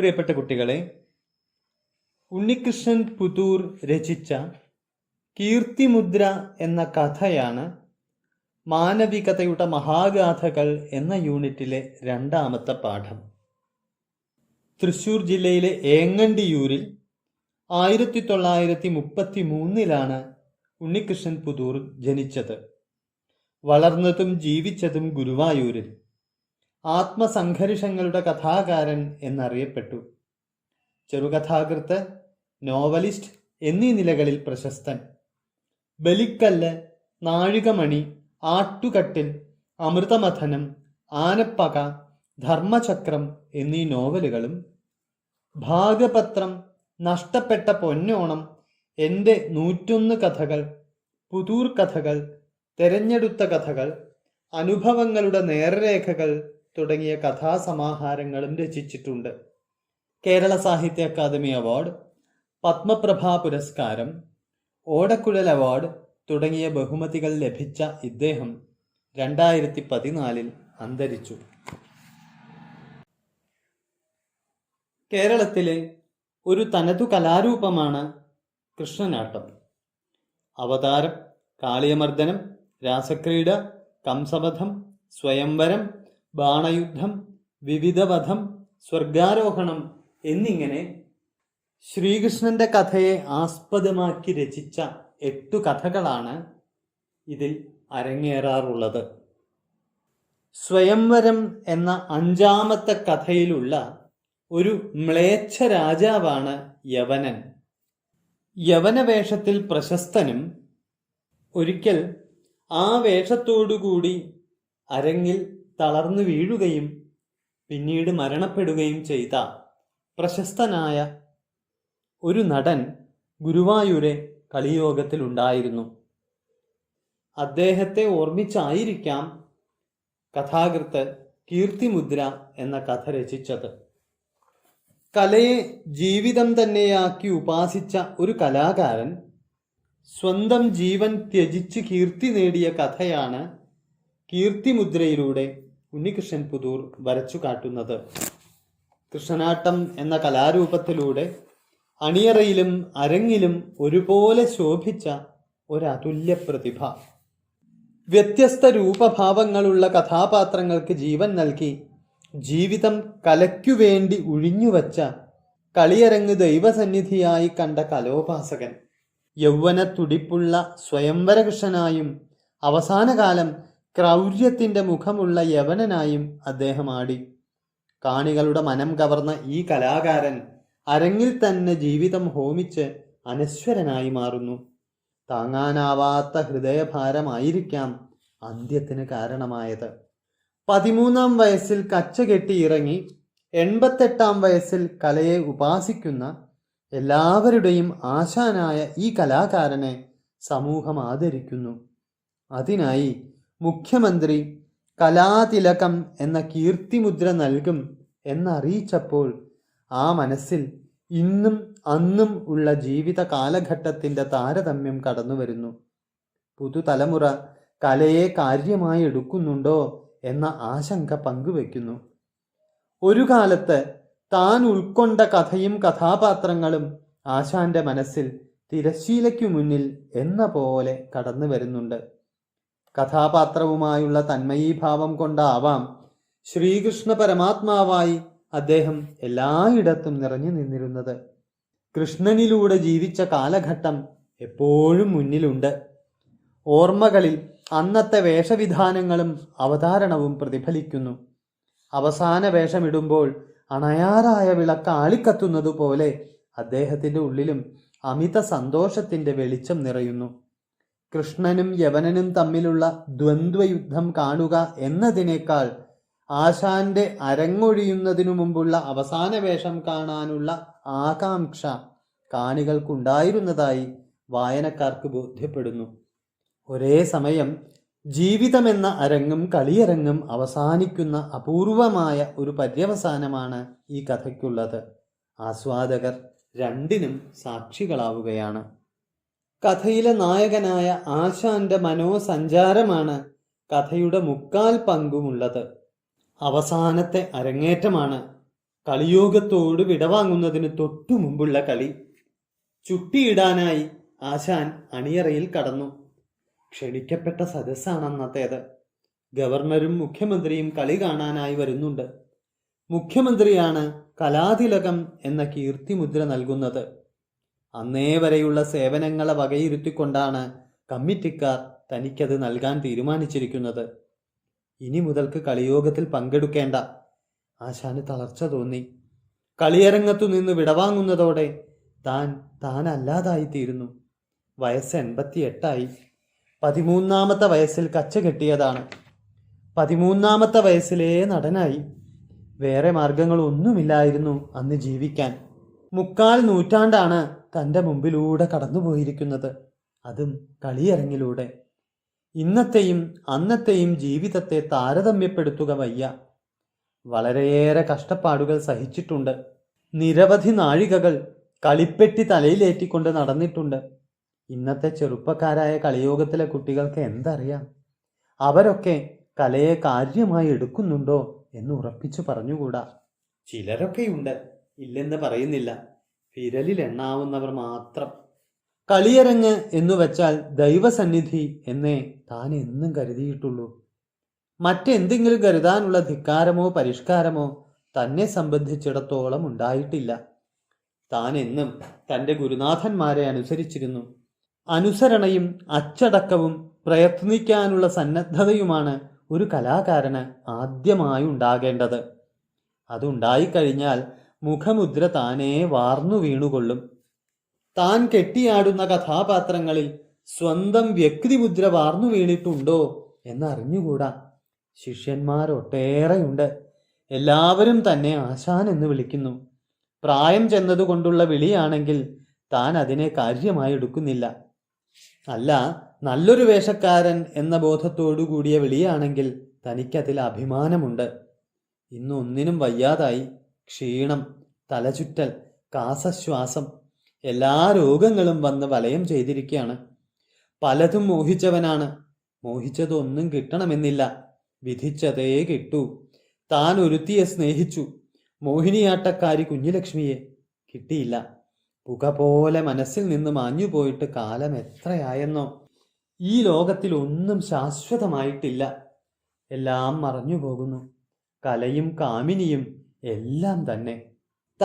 പ്രിയപ്പെട്ട കുട്ടികളെ ഉണ്ണികൃഷ്ണൻ പുതൂർ രചിച്ച കീർത്തിമുദ്ര എന്ന കഥയാണ് മാനവികതയുടെ മഹാഗാഥകൾ എന്ന യൂണിറ്റിലെ രണ്ടാമത്തെ പാഠം. തൃശൂർ ജില്ലയിലെ ഏങ്ങണ്ടിയൂരിൽ ആയിരത്തി തൊള്ളായിരത്തി മുപ്പത്തി മൂന്നിലാണ് ഉണ്ണികൃഷ്ണൻ പുതൂർ ജനിച്ചത്. വളർന്നതും ജീവിച്ചതും ഗുരുവായൂരിൽ. ആത്മസംഘർഷങ്ങളുടെ കഥാകാരൻ എന്നറിയപ്പെട്ടു. ചെറുകഥാകൃത്ത് നോവലിസ്റ്റ് എന്നീ നിലകളിൽ പ്രശസ്തൻ. ബലിക്കല്ല് നാഴികമണി ആട്ടുകട്ടിൽ അമൃതമഥനം ആനപ്പക ധർമ്മചക്രം എന്നീ നോവലുകളും ഭാഗപത്രം നഷ്ടപ്പെട്ട പൊന്നോണം എന്റെ നൂറ്റൊന്ന് കഥകൾ പുതൂർ കഥകൾ തെരഞ്ഞെടുത്ത കഥകൾ അനുഭവങ്ങളുടെ നേർരേഖകൾ തുടങ്ങിയ കഥാസമാഹാരങ്ങളും രചിച്ചിട്ടുണ്ട്. കേരള സാഹിത്യ അക്കാദമി അവാർഡ് പത്മപ്രഭ പുരസ്കാരം ഓടക്കുഴൽ അവാർഡ് തുടങ്ങിയ ബഹുമതികൾ ലഭിച്ച ഇദ്ദേഹം രണ്ടായിരത്തി പതിനാലിൽ അന്തരിച്ചു. കേരളത്തിലെ ഒരു തനതു കലാരൂപമാണ് കൃഷ്ണനാട്ടം. അവതാരം കാളിയമർദ്ദനം രാസക്രീഡ കംസബധം സ്വയംവരം ബാണയുദ്ധം വിവിധവധം സ്വർഗാരോഹണം എന്നിങ്ങനെ ശ്രീകൃഷ്ണന്റെ കഥയെ ആസ്പദമാക്കി രചിച്ച എട്ടു കഥകളാണ് ഇതിൽ അരങ്ങേറാറുള്ളത്. സ്വയംവരം എന്ന അഞ്ചാമത്തെ കഥയിലുള്ള ഒരു മ്ലേച്ഛ രാജാവാണ് യവനൻ. യവനവേഷത്തിൽ പ്രശസ്തനും ഒരിക്കൽ ആ വേഷത്തോടുകൂടി അരങ്ങിൽ തളർന്നു വീഴുകയും പിന്നീട് മരണപ്പെടുകയും ചെയ്ത പ്രശസ്തനായ ഒരു നടൻ ഗുരുവായൂരെ കളിയോഗത്തിലുണ്ടായിരുന്നു അദ്ദേഹത്തെ ഓർമ്മിച്ചായിരിക്കാം കഥാകൃത്ത് കീർത്തിമുദ്ര എന്ന കഥ രചിച്ചത്. കലയെ ജീവിതം തന്നെയാക്കി ഉപാസിച്ച ഒരു കലാകാരൻ സ്വന്തം ജീവൻ ത്യജിച്ച് കീർത്തി നേടിയ കഥയാണ് കീർത്തിമുദ്രയിലൂടെ ഉണ്ണികൃഷ്ണൻ പുതൂർ വരച്ചു കാട്ടുന്നത് കൃഷ്ണനാട്ടം എന്ന കലാരൂപത്തിലൂടെ അണിയറയിലും അരങ്ങിലും ഒരുപോലെ ശോഭിച്ച ഒരതുല്യ പ്രതിഭ. വ്യത്യസ്ത രൂപഭാവങ്ങളുള്ള കഥാപാത്രങ്ങൾക്ക് ജീവൻ നൽകി ജീവിതം കലയ്ക്കുവേണ്ടി ഉഴിഞ്ഞുവച്ച കളിയരങ്ങ് ദൈവസന്നിധിയായി കണ്ട കലോപാസകൻ. യൗവന തുടിപ്പുള്ള സ്വയംവരകൃഷ്ണനായും അവസാനകാലം ക്രൗര്യത്തിന്റെ മുഖമുള്ള യവനനായും അദ്ദേഹം ആടി. കാണികളുടെ മനം കവർന്ന ഈ കലാകാരൻ അരങ്ങിൽ തന്നെ ജീവിതം ഹോമിച്ച് അനശ്വരനായി മാറുന്നു. താങ്ങാനാവാത്ത ഹൃദയഭാരമായിരിക്കാം അന്ത്യത്തിന് കാരണമായത്. പതിമൂന്നാം വയസ്സിൽ കച്ച കെട്ടി ഇറങ്ങി എൺപത്തെട്ടാം വയസ്സിൽ കലയെ ഉപാസിക്കുന്ന എല്ലാവരുടെയും ആശാനായ ഈ കലാകാരനെ സമൂഹം ആദരിക്കുന്നു. അതിനായി മുഖ്യമന്ത്രി കലാതിലകം എന്ന കീർത്തിമുദ്ര നൽകും എന്നറിയിച്ചപ്പോൾ ആ മനസ്സിൽ ഇന്നും അന്നും ഉള്ള ജീവിത കാലഘട്ടത്തിന്റെ താരതമ്യം കടന്നു വരുന്നു. പുതുതലമുറ കലയെ കാര്യമായി എടുക്കുന്നുണ്ടോ എന്ന ആശങ്ക പങ്കുവെക്കുന്നു. ഒരു കാലത്ത് താൻ ഉൾക്കൊണ്ട കഥയും കഥാപാത്രങ്ങളും ആശാന്റെ മനസ്സിൽ തിരശീലയ്ക്കു മുന്നിൽ എന്ന പോലെ കടന്നു വരുന്നുണ്ട്. കഥാപാത്രവുമായുള്ള തന്മയീഭാവം കൊണ്ടാവാം. ശ്രീകൃഷ്ണ പരമാത്മാവായി അദ്ദേഹം എല്ലായിടത്തും നിറഞ്ഞു നിന്നിരുന്നത്. കൃഷ്ണനിലൂടെ ജീവിച്ച കാലഘട്ടം എപ്പോഴും മുന്നിലുണ്ട്. ഓർമ്മകളിൽ അന്നത്തെ വേഷവിധാനങ്ങളും അവതാരണവും പ്രതിഫലിക്കുന്നു. അവസാന വേഷമിടുമ്പോൾ അണയാറായ വിളക്ക് ആളിക്കത്തുന്നതുപോലെ അദ്ദേഹത്തിന്റെ ഉള്ളിലും അമിത സന്തോഷത്തിന്റെ വെളിച്ചം നിറയുന്നു. കൃഷ്ണനും യവനനും തമ്മിലുള്ള ദ്വന്ദ്വയുദ്ധം കാണുക എന്നതിനേക്കാൾ ആശാന്റെ അരങ്ങൊഴിയുന്നതിനു മുമ്പുള്ള അവസാന വേഷം കാണാനുള്ള ആകാംക്ഷ കാണികൾക്കുണ്ടായിരുന്നതായി വായനക്കാർക്ക് ബോധ്യപ്പെടുന്നു. ഒരേ സമയം ജീവിതമെന്ന അരങ്ങും കളിയരങ്ങും അവസാനിക്കുന്ന അപൂർവമായ ഒരു പര്യവസാനമാണ് ഈ കഥയ്ക്കുള്ളത്. ആസ്വാദകർ രണ്ടിനും സാക്ഷികളാവുകയാണ്. കഥയിലെ നായകനായ ആശാന്റെ മനോസഞ്ചാരമാണ് കഥയുടെ മുക്കാൽ പങ്കുമുള്ളത്. അവസാനത്തെ അരങ്ങേറ്റമാണ്. കളിയോഗത്തോട് വിടവാങ്ങുന്നതിന് തൊട്ടു മുമ്പുള്ള കളി. ചുട്ടിയിടാനായി ആശാൻ അണിയറയിൽ കടന്നു. ക്ഷണിക്കപ്പെട്ട സദസ്സാണ് അന്നത്തേത് ഗവർണറും മുഖ്യമന്ത്രിയും കളി കാണാനായി വരുന്നുണ്ട്. മുഖ്യമന്ത്രിയാണ് കലാതിലകം എന്ന കീർത്തിമുദ്ര നൽകുന്നത്. അന്നേ വരെയുള്ള സേവനങ്ങളെ വകയിരുത്തിക്കൊണ്ടാണ് കമ്മിറ്റിക്കാർ തനിക്കത് നൽകാൻ തീരുമാനിച്ചിരിക്കുന്നത്. ഇനി മുതൽക്ക് കളിയോഗത്തിൽ പങ്കെടുക്കേണ്ട. ആശാന് തളർച്ച തോന്നി. കളിയരങ്ങത്തു നിന്ന് വിടവാങ്ങുന്നതോടെ താൻ താനല്ലാതായിത്തീരുന്നു. വയസ്സ് എൺപത്തിയെട്ടായി. പതിമൂന്നാമത്തെ വയസ്സിൽ കച്ച കെട്ടിയതാണ്. പതിമൂന്നാമത്തെ വയസ്സിലേ നടനായി. വേറെ മാർഗങ്ങളൊന്നുമില്ലായിരുന്നു അന്ന് ജീവിക്കാൻ. മുക്കാൽ നൂറ്റാണ്ടാണ് തന്റെ മുമ്പിലൂടെ കടന്നുപോയിരിക്കുന്നത്. അതും കളിയരങ്ങിലൂടെ. ഇന്നത്തെയും അന്നത്തെയും ജീവിതത്തെ താരതമ്യപ്പെടുത്തുക വയ്യ. വളരെയേറെ കഷ്ടപ്പാടുകൾ സഹിച്ചിട്ടുണ്ട്. നിരവധി നാഴികകൾ കളിപ്പെട്ടി തലയിലേറ്റിക്കൊണ്ട് നടന്നിട്ടുണ്ട്. ഇന്നത്തെ ചെറുപ്പക്കാരായ കളിയോഗത്തിലെ കുട്ടികൾക്ക് എന്തറിയാം? അവരൊക്കെ കലയെ കാര്യമായി എടുക്കുന്നുണ്ടോ എന്ന് ഉറപ്പിച്ചു പറഞ്ഞുകൂടാ? ചിലരൊക്കെയുണ്ട്. ഇല്ലെന്ന് പറയുന്നില്ല. വിരലിൽ എണ്ണാവുന്നവർ മാത്രം. കളിയരങ്ങ് എന്നു വെച്ചാൽ ദൈവസന്നിധി എന്നേ താൻ എന്നും കരുതിയിട്ടുള്ളൂ. മറ്റെന്തെങ്കിലും കരുതാനുള്ള ധിക്കാരമോ പരിഷ്കാരമോ തന്നെ സംബന്ധിച്ചിടത്തോളം ഉണ്ടായിട്ടില്ല. താൻ എന്നും തന്റെ ഗുരുനാഥന്മാരെ അനുസരിച്ചിരുന്നു. അനുസരണയും അച്ചടക്കവും പ്രയത്നിക്കാനുള്ള സന്നദ്ധതയുമാണ് ഒരു കലാകാരന് ആദ്യമായി ഉണ്ടാകേണ്ടത്. അതുണ്ടായിക്കഴിഞ്ഞാൽ മുഖമുദ്ര താനേ വാർന്നു വീണുകൊള്ളും. താൻ കെട്ടിയാടുന്ന കഥാപാത്രങ്ങളിൽ സ്വന്തം വ്യക്തിമുദ്ര വാർന്നു വീണിട്ടുണ്ടോ എന്നറിഞ്ഞുകൂടാ. ശിഷ്യന്മാർ ഒട്ടേറെയുണ്ട് എല്ലാവരും തന്നെ ആശാൻ എന്ന് വിളിക്കുന്നു. പ്രായം ചെന്നതുകൊണ്ടുള്ള വിളിയാണെങ്കിൽ താൻ അതിനെ കാര്യമായി എടുക്കുന്നില്ല. അല്ല നല്ലൊരു വേഷക്കാരൻ എന്ന ബോധത്തോടു കൂടിയ വിളിയാണെങ്കിൽ തനിക്കതിൽ അഭിമാനമുണ്ട്. ഇന്നൊന്നിനും വയ്യാതായി. ക്ഷീണം തലചുറ്റൽ കാസശ്വാസം എല്ലാ രോഗങ്ങളും വന്ന് വലയം ചെയ്തിരിക്കുകയാണ് പലതും മോഹിച്ചവനാണ്. മോഹിച്ചതൊന്നും കിട്ടണമെന്നില്ല. വിധിച്ചതേ കിട്ടൂ. താൻ ഒരുത്തിയെ സ്നേഹിച്ചു. മോഹിനിയാട്ടക്കാരി കുഞ്ഞുലക്ഷ്മിയെ കിട്ടിയില്ല. പുക പോലെ മനസ്സിൽ നിന്ന് മാഞ്ഞുപോയിട്ട് കാലം എത്രയായെന്നോ. ഈ ലോകത്തിൽ ഒന്നും ശാശ്വതമായിട്ടില്ല. എല്ലാം മറഞ്ഞു പോകുന്നു. കലയും കാമിനിയും എല്ലാം തന്നെ.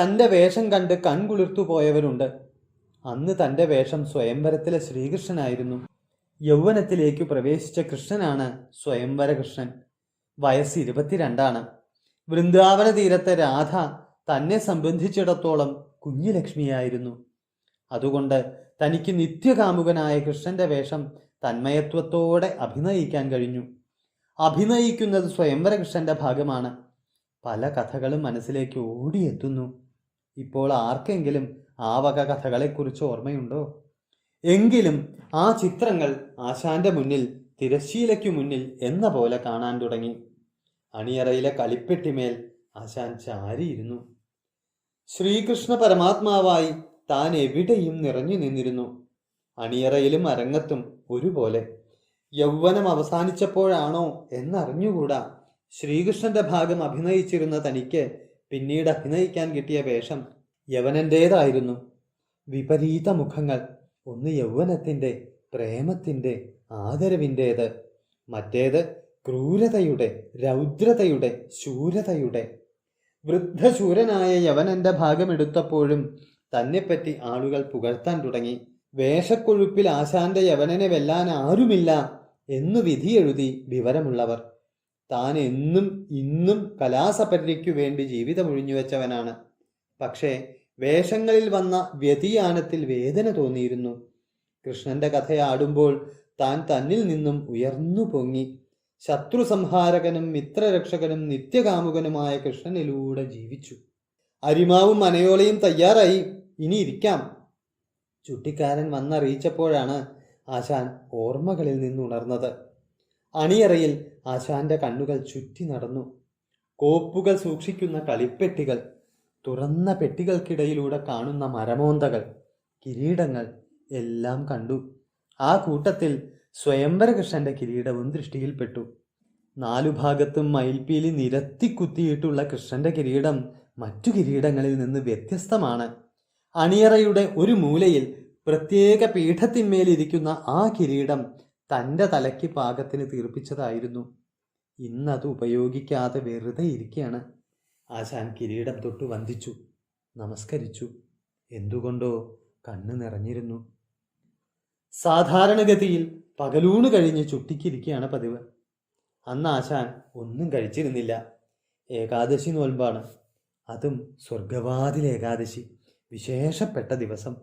തന്റെ വേഷം കണ്ട് കൺകുളിർത്തു പോയവരുണ്ട്. അന്ന് തന്റെ വേഷം സ്വയംവരത്തിലെ ശ്രീകൃഷ്ണനായിരുന്നു. യൗവനത്തിലേക്ക് പ്രവേശിച്ച കൃഷ്ണനാണ് സ്വയംവര കൃഷ്ണൻ വയസ്സ് ഇരുപത്തിരണ്ടാണ്. വൃന്ദാവന തീരത്തെ രാധ തന്നെ സംബന്ധിച്ചിടത്തോളം കുഞ്ഞുലക്ഷ്മിയായിരുന്നു. അതുകൊണ്ട് തനിക്ക് നിത്യകാമുകനായ കൃഷ്ണന്റെ വേഷം തന്മയത്വത്തോടെ അഭിനയിക്കാൻ കഴിഞ്ഞു. അഭിനയിക്കുന്നത് സ്വയംവര കൃഷ്ണന്റെ ഭാഗമാണ്. പല കഥകളും മനസ്സിലേക്ക് ഓടിയെത്തുന്നു. ഇപ്പോൾ ആർക്കെങ്കിലും ആ വക കഥകളെക്കുറിച്ച് ഓർമ്മയുണ്ടോ? എങ്കിലും ആ ചിത്രങ്ങൾ ആശാന്റെ മുന്നിൽ തിരശ്ശീലയ്ക്കു മുന്നിൽ എന്ന പോലെ കാണാൻ തുടങ്ങി. അണിയറയിലെ കളിപ്പെട്ടിമേൽ ആശാൻ ചാരിയിരുന്നു. ശ്രീകൃഷ്ണ പരമാത്മാവായി താൻ എവിടെയും നിറഞ്ഞു നിന്നിരുന്നു. അണിയറയിലും അരങ്ങത്തും ഒരുപോലെ. യൗവനം അവസാനിച്ചപ്പോഴാണോ എന്നറിഞ്ഞുകൂടാ. ശ്രീകൃഷ്ണന്റെ ഭാഗം അഭിനയിച്ചിരുന്ന തനിക്ക് പിന്നീട് അഭിനയിക്കാൻ കിട്ടിയ വേഷം യവനന്റേതായിരുന്നു വിപരീത മുഖങ്ങൾ ഒന്ന് യൗവനത്തിന്റെ പ്രേമത്തിന്റെ ആദരവിന്റേത് മറ്റേത് ക്രൂരതയുടെ രൗദ്രതയുടെ ശൂരതയുടെ. വൃദ്ധശൂരനായ യവനന്റെ ഭാഗമെടുത്തപ്പോഴും തന്നെപ്പറ്റി ആളുകൾ പുകഴ്ത്താൻ തുടങ്ങി. വേഷക്കൊഴുപ്പിൽ ആശാന്റെ യവനനെ വെല്ലാൻ ആരുമില്ല എന്നു വിധിയെഴുതി വിവരമുള്ളവർ. താൻ എന്നും ഇന്നും കലാസപര്യയ്ക്കു വേണ്ടി ജീവിതം ഒഴിഞ്ഞുവെച്ചവനാണ് പക്ഷേ വേഷങ്ങളിൽ വന്ന വ്യതിയാനത്തിൽ വേദന തോന്നിയിരുന്നു. കൃഷ്ണന്റെ കഥയാടുമ്പോൾ താൻ തന്നിൽ നിന്നും ഉയർന്നു പൊങ്ങി. ശത്രു സംഹാരകനും മിത്രരക്ഷകനും നിത്യകാമുകനുമായ കൃഷ്ണനിലൂടെ ജീവിച്ചു. അരിമാവും മനയോളയും തയ്യാറായി. ഇനി ഇരിക്കാം. ചുട്ടിക്കാരൻ വന്നറിയിച്ചപ്പോഴാണ് ആശാൻ ഓർമ്മകളിൽ നിന്നുണർന്നത്. അണിയറയിൽ ആശാന്റെ കണ്ണുകൾ ചുറ്റി നടന്നു. കോപ്പുകൾ സൂക്ഷിക്കുന്ന കളിപ്പെട്ടികൾ തുറന്ന പെട്ടികൾക്കിടയിലൂടെ കാണുന്ന മരമോന്തകൾ കിരീടങ്ങൾ എല്ലാം കണ്ടു. ആ കൂട്ടത്തിൽ സ്വയംവരകൃഷ്ണന്റെ കിരീടവും ദൃഷ്ടിയിൽപ്പെട്ടു നാലു ഭാഗത്തും മയിൽപ്പീലി നിരത്തി കുത്തിയിട്ടുള്ള കൃഷ്ണന്റെ കിരീടം മറ്റു കിരീടങ്ങളിൽ നിന്ന് വ്യത്യസ്തമാണ്. അണിയറയുടെ ഒരു മൂലയിൽ പ്രത്യേക പീഠത്തിന്മേലിരിക്കുന്ന ആ കിരീടം തന്റെ തലയ്ക്ക് പാകത്തിന് തീർപ്പിച്ചതായിരുന്നു. ഇന്നത് ഉപയോഗിക്കാതെ വെറുതെ ഇരിക്കുകയാണ് ആശാൻ കിരീടം തൊട്ട് വന്ദിച്ചു. നമസ്കരിച്ചു. എന്തുകൊണ്ടോ കണ്ണ് നിറഞ്ഞിരുന്നു. സാധാരണഗതിയിൽ പകലൂണ് കഴിഞ്ഞ് ചുട്ടിക്കിരിക്കുകയാണ് പതിവ്. അന്ന് ആശാൻ ഒന്നും കഴിച്ചിരുന്നില്ല. ഏകാദശി നോൽമ്പാണ്. അതും സ്വർഗവാതിൽ ഏകാദശി. വിശേഷപ്പെട്ട ദിവസം.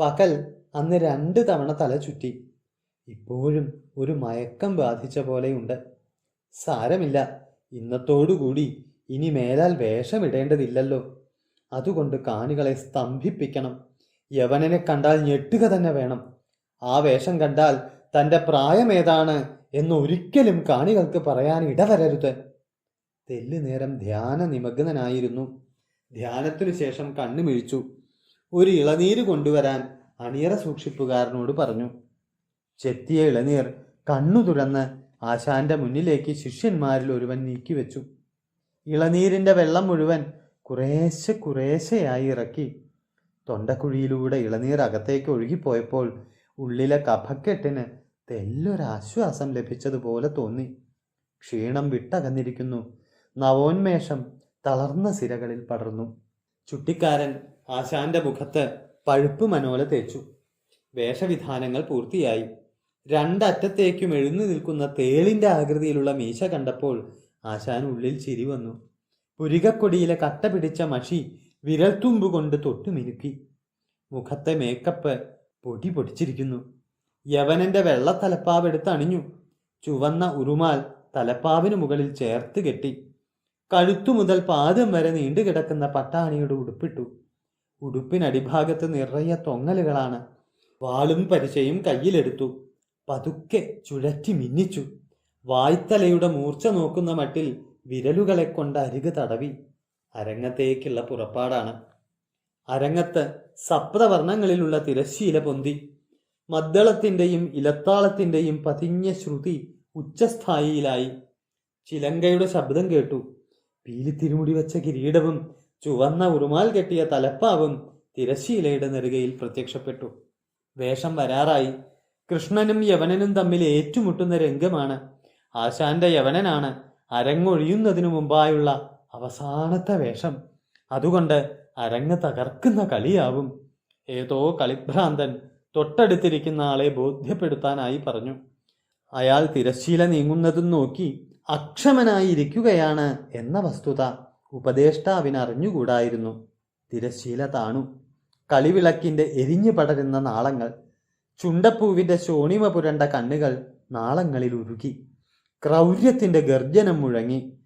പകൽ അന്ന് രണ്ട് തവണ തല ചുറ്റി. ഇപ്പോഴും ഒരു മയക്കം ബാധിച്ച പോലെയുണ്ട്. സാരമില്ല. ഇന്നത്തോടുകൂടി ഇനി മേലാൽ വേഷമിടേണ്ടതില്ലല്ലോ. അതുകൊണ്ട് കാണികളെ സ്തംഭിപ്പിക്കണം. യവനനെ കണ്ടാൽ ഞെട്ടുക തന്നെ വേണം. ആ വേഷം കണ്ടാൽ തന്റെ പ്രായമേതാണ് എന്ന് ഒരിക്കലും കാണികൾക്ക് പറയാൻ ഇടവരരുത്. തെല്ല് നേരം ധ്യാന നിമഗ്നനായിരുന്നു. ധ്യാനത്തിനു ശേഷം കണ്ണുമിഴിച്ചു. ഒരു ഇളനീര് കൊണ്ടുവരാൻ അണിയറ സൂക്ഷിപ്പുകാരനോട് പറഞ്ഞു. ചെത്തിയ ഇളനീർ കണ്ണു തുറന്ന് ആശാന്റെ മുന്നിലേക്ക് ശിഷ്യന്മാരിൽ ഒരുവൻ നീക്കിവെച്ചു ഇളനീരിന്റെ വെള്ളം മുഴുവൻ കുറേശ്ശെ കുറേശ്ശെയായി ഇറക്കി. തൊണ്ടക്കുഴിയിലൂടെ ഇളനീർ അകത്തേക്ക് ഒഴുകിപ്പോയപ്പോൾ ഉള്ളിലെ കഫക്കെട്ടിന് തെല്ലൊരാശ്വാസം ലഭിച്ചതുപോലെ തോന്നി. ക്ഷീണം വിട്ടകന്നിരിക്കുന്നു. നവോന്മേഷം തളർന്ന സിരകളിൽ പടർന്നു. ചുട്ടിക്കാരൻ ആശാന്റെ മുഖത്ത് പഴുപ്പ് മനോല തേച്ചു. വേഷവിധാനങ്ങൾ പൂർത്തിയായി. രണ്ടറ്റത്തേക്കും എഴുന്നു നിൽക്കുന്ന തേളിന്റെ ആകൃതിയിലുള്ള മീശ കണ്ടപ്പോൾ ആശാൻ ഉള്ളിൽ ചിരി വന്നു. പുരികക്കൊടിയിലെ കട്ട പിടിച്ച മഷി വിരൽത്തുമ്പ് കൊണ്ട് തൊട്ടു മിനുക്കി. മുഖത്തെ മേക്കപ്പ് പൊടി പൊടിച്ചിരിക്കുന്നു. യവനന്റെ വെള്ള തലപ്പാവ് എടുത്ത് അണിഞ്ഞു. ചുവന്ന ഉറുമാൽ തലപ്പാവിന് മുകളിൽ ചേർത്ത് കെട്ടി. കഴുത്തു മുതൽ പാദം വരെ നീണ്ടുകിടക്കുന്ന പട്ടാണിയുടെ ഉടുപ്പിട്ടു. ഉടുപ്പിനടിഭാഗത്ത് നിറയെ തൊങ്ങലുകളാണ്. വാളും പരിചയും കയ്യിലെടുത്തു. പതുക്കെ ചുഴറ്റി മിന്നിച്ചു. വായ്ത്തലയുടെ മൂർച്ച നോക്കുന്ന മട്ടിൽ വിരലുകളെ കൊണ്ട് അരികു തടവി. അരങ്ങത്തേക്കുള്ള പുറപ്പാടാണ്. അരങ്ങത്ത് സപ്തവർണങ്ങളിലുള്ള തിരശ്ശീല പൊന്തി. മദ്ദളത്തിന്റെയും ഇലത്താളത്തിന്റെയും പതിഞ്ഞ ശ്രുതി ഉച്ചസ്ഥായിയിലായി. ചിലങ്കയുടെ ശബ്ദം കേട്ടു. പീലിത്തിരുമുടി വച്ച കിരീടവും ചുവന്ന ഉറുമാൽ കെട്ടിയ തലപ്പാവും തിരശ്ശീലയുടെ നെറുകയിൽ പ്രത്യക്ഷപ്പെട്ടു. വേഷം വരാറായി. കൃഷ്ണനും യവനനും തമ്മിൽ ഏറ്റുമുട്ടുന്ന രംഗമാണ്. ആശാന്റെ യവനനാണ് അരങ്ങൊഴിയുന്നതിനു മുമ്പായുള്ള അവസാനത്തെ വേഷം. അതുകൊണ്ട് അരങ്ങ് തകർക്കുന്ന കളിയാവും. ഏതോ കളിഭ്രാന്തൻ തൊട്ടടുത്തിരിക്കുന്ന ആളെ ബോധ്യപ്പെടുത്താനായി പറഞ്ഞു. അയാൾ തിരശ്ശീല നീങ്ങുന്നതും നോക്കി അക്ഷമനായി ഇരിക്കുകയാണ് എന്ന വസ്തുത ഉപദേഷ്ടാവിനറിഞ്ഞുകൂടായിരുന്നു. തിരശ്ശീല താണു. കളിവിളക്കിന്റെ എരിഞ്ഞു പടരുന്ന നാളങ്ങൾ ചുണ്ടപ്പൂവിന്റെ ശോണിമ പുരണ്ട കണ്ണുകൾ നാളങ്ങളിൽ ഉരുകി. ക്രൗര്യത്തിന്റെ ഗർജനം മുഴങ്ങി.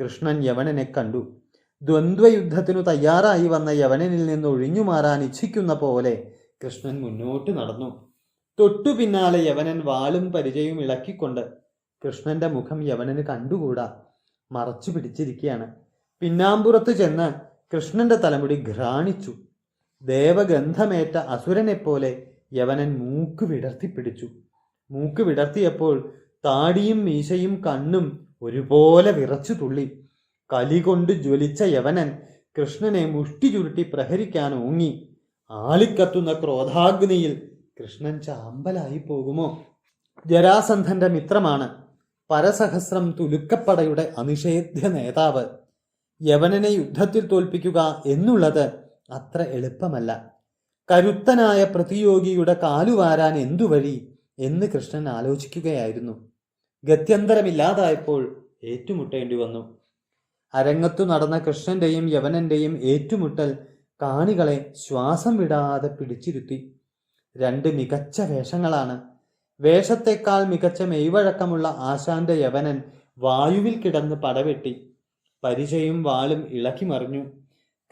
കൃഷ്ണൻ യവനനെ കണ്ടു. ദ്വന്ദ്വയുദ്ധത്തിനു തയ്യാറായി വന്ന യവനനിൽ നിന്ന് ഒഴിഞ്ഞു മാറാൻ ഇച്ഛിക്കുന്ന പോലെ കൃഷ്ണൻ മുന്നോട്ട് നടന്നു. തൊട്ടു പിന്നാലെ യവനൻ വാളും പരിചയവും ഇളക്കിക്കൊണ്ട് കൃഷ്ണന്റെ മുഖം യവനന് കണ്ടുകൂടാ. മറച്ചു പിടിച്ചിരിക്കുകയാണ് പിന്നാമ്പുറത്ത് ചെന്ന് കൃഷ്ണന്റെ തലമുടി ഘ്രാണിച്ചു. ദേവഗന്ധമേറ്റ അസുരനെപ്പോലെ യവനൻ മൂക്ക് വിടർത്തി പിടിച്ചു. മൂക്ക് വിടർത്തിയപ്പോൾ താടിയും മീശയും കണ്ണും ഒരുപോലെ വിറച്ചു തുള്ളി. കലി കൊണ്ട് ജ്വലിച്ച യവനൻ കൃഷ്ണനെ മുഷ്ടി ചുരുട്ടി പ്രഹരിക്കാൻ ഓങ്ങി ആളിക്കത്തുന്ന ക്രോധാഗ്നിയിൽ കൃഷ്ണൻ ചാമ്പലായി പോകുമോ? ജരാസന്ധന്റെ മിത്രമാണ് പരസഹസ്രം തുലുക്കപ്പടയുടെ അനിഷേധ്യ നേതാവ്. യവനനെ യുദ്ധത്തിൽ തോൽപ്പിക്കുക എന്നുള്ളത് അത്ര എളുപ്പമല്ല. കരുത്തനായ പ്രതിയോഗിയുടെ കാലുവാരാൻ എന്തു വഴി എന്ന് കൃഷ്ണൻ ആലോചിക്കുകയായിരുന്നു. ഗത്യന്തരമില്ലാതായപ്പോൾ ഏറ്റുമുട്ടേണ്ടി വന്നു. അരങ്ങത്തു നടന്ന കൃഷ്ണന്റെയും യവനന്റെയും ഏറ്റുമുട്ടൽ കാണികളെ ശ്വാസം വിടാതെ പിടിച്ചിരുത്തി. രണ്ട് മികച്ച വേഷങ്ങളാണ്. വേഷത്തെക്കാൾ മികച്ച മെയ്വഴക്കമുള്ള ആശാന്റെ യവനൻ വായുവിൽ കിടന്ന് പടവെട്ടി. പരിചയും വാളും ഇളക്കി മറിഞ്ഞു.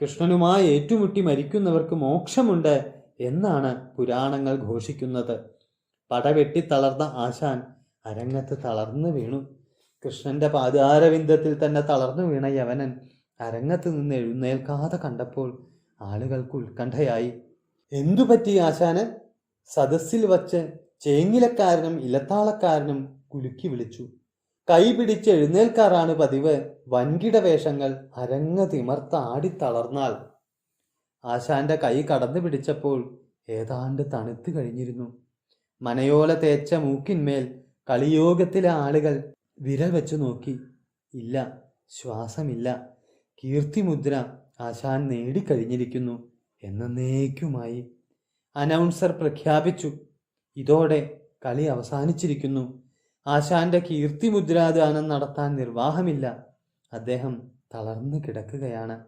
കൃഷ്ണനുമായി ഏറ്റുമുട്ടി മരിക്കുന്നവർക്ക് മോക്ഷമുണ്ട് എന്നാണ് പുരാണങ്ങൾ ഘോഷിക്കുന്നത്. പടവെട്ടി തളർന്ന ആശാൻ അരങ്ങത്ത് തളർന്നു വീണു. കൃഷ്ണന്റെ പാതാരവിന്ദത്തിൽ തന്നെ തളർന്നു വീണ യവനൻ അരങ്ങത്ത് നിന്ന് എഴുന്നേൽക്കാതെ കണ്ടപ്പോൾ ആളുകൾക്ക് ഉത്കണ്ഠയായി. എന്തു പറ്റി ആശാന്? സദസ്സിൽ വച്ച് ചേങ്ങിലക്കാരനും ഇലത്താളക്കാരനും കുലുക്കി വിളിച്ചു. കൈ പിടിച്ച് എഴുന്നേൽക്കാറാണ് പതിവ്. വൻകിട വേഷങ്ങൾ അരങ്ങ് തിമർത്ത് ആടിത്തളർന്നാൽ ആശാന്റെ കൈ കടന്നു പിടിച്ചപ്പോൾ ഏതാണ്ട് തണുത്തു കഴിഞ്ഞിരുന്നു. മനയോല തേച്ച മൂക്കിന്മേൽ കളിയോഗത്തിലെ ആളുകൾ വിരൽ വെച്ചു നോക്കി. ഇല്ല ശ്വാസമില്ല. കീർത്തിമുദ്ര ആശാൻ നേടിക്കഴിഞ്ഞിരിക്കുന്നു എന്നേക്കുമായി. അനൗൺസർ പ്രഖ്യാപിച്ചു. ഇതോടെ കളി അവസാനിച്ചിരിക്കുന്നു. ആശാന്റെ കീർത്തിമുദ്രാദാനം നടത്താൻ നിർവാഹമില്ല. അദ്ദേഹം തളർന്നു കിടക്കുകയാണ്.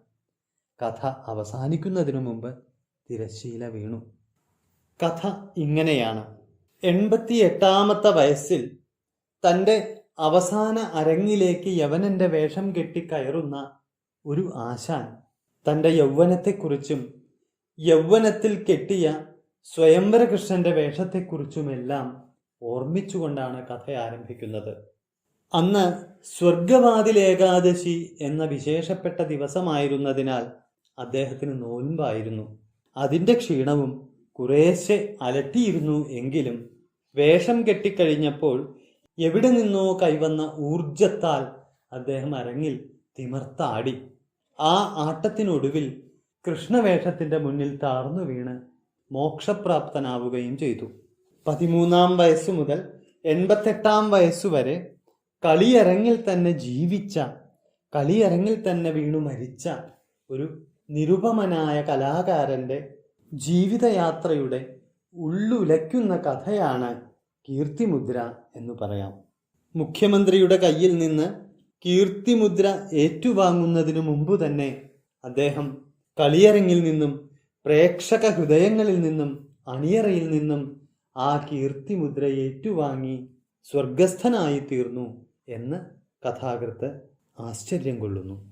കഥ അവസാനിക്കുന്നതിനു മുമ്പ് തിരശ്ശീല വീണു. കഥ ഇങ്ങനെയാണ്. എൺപത്തി എട്ടാമത്തെ വയസ്സിൽ തന്റെ അവസാന അരങ്ങിലേക്ക് യവനന്റെ വേഷം കെട്ടി കയറുന്ന ഒരു ആശാൻ തന്റെ യൗവനത്തെക്കുറിച്ചും യൗവനത്തിൽ കെട്ടിയ സ്വയംവരകൃഷ്ണന്റെ വേഷത്തെക്കുറിച്ചുമെല്ലാം ഓർമ്മിച്ചുകൊണ്ടാണ് കഥ ആരംഭിക്കുന്നത്. അന്ന് സ്വർഗവാതിൽ ഏകാദശി എന്ന വിശേഷപ്പെട്ട ദിവസമായിരുന്നതിനാൽ അദ്ദേഹത്തിന് നോൻപായിരുന്നു. അതിന്റെ ക്ഷീണവും കുറേശ്ശെ അലട്ടിയിരുന്നു എങ്കിലും വേഷം കെട്ടിക്കഴിഞ്ഞപ്പോൾ എവിടെ നിന്നോ കൈവന്ന ഊർജത്താൽ അദ്ദേഹം അരങ്ങിൽ തിമർത്താടി. ആ ആട്ടത്തിനൊടുവിൽ കൃഷ്ണവേഷത്തിന്റെ മുന്നിൽ താർന്നു വീണ് മോക്ഷപ്രാപ്തനാവുകയും ചെയ്തു. പതിമൂന്നാം വയസ്സ് മുതൽ എൺപത്തെട്ടാം വയസ്സുവരെ കളിയരങ്ങിൽ തന്നെ ജീവിച്ച കളിയരങ്ങിൽ തന്നെ വീണു മരിച്ച ഒരു നിരുപമനായ കലാകാരന്റെ ജീവിതയാത്രയുടെ ഉള്ളുലയ്ക്കുന്ന കഥയാണ് കീർത്തിമുദ്ര എന്ന് പറയാം. മുഖ്യമന്ത്രിയുടെ കയ്യിൽ നിന്ന് കീർത്തിമുദ്ര ഏറ്റുവാങ്ങുന്നതിനു മുമ്പ് തന്നെ അദ്ദേഹം കളിയരങ്ങിൽ നിന്നും പ്രേക്ഷക ഹൃദയങ്ങളിൽ നിന്നും അണിയറയിൽ നിന്നും ആ കീർത്തിമുദ്ര ഏറ്റുവാങ്ങി സ്വർഗസ്ഥനായി തീർന്നു എന്ന് കഥാകൃത്ത് ആശ്ചര്യം കൊള്ളുന്നു.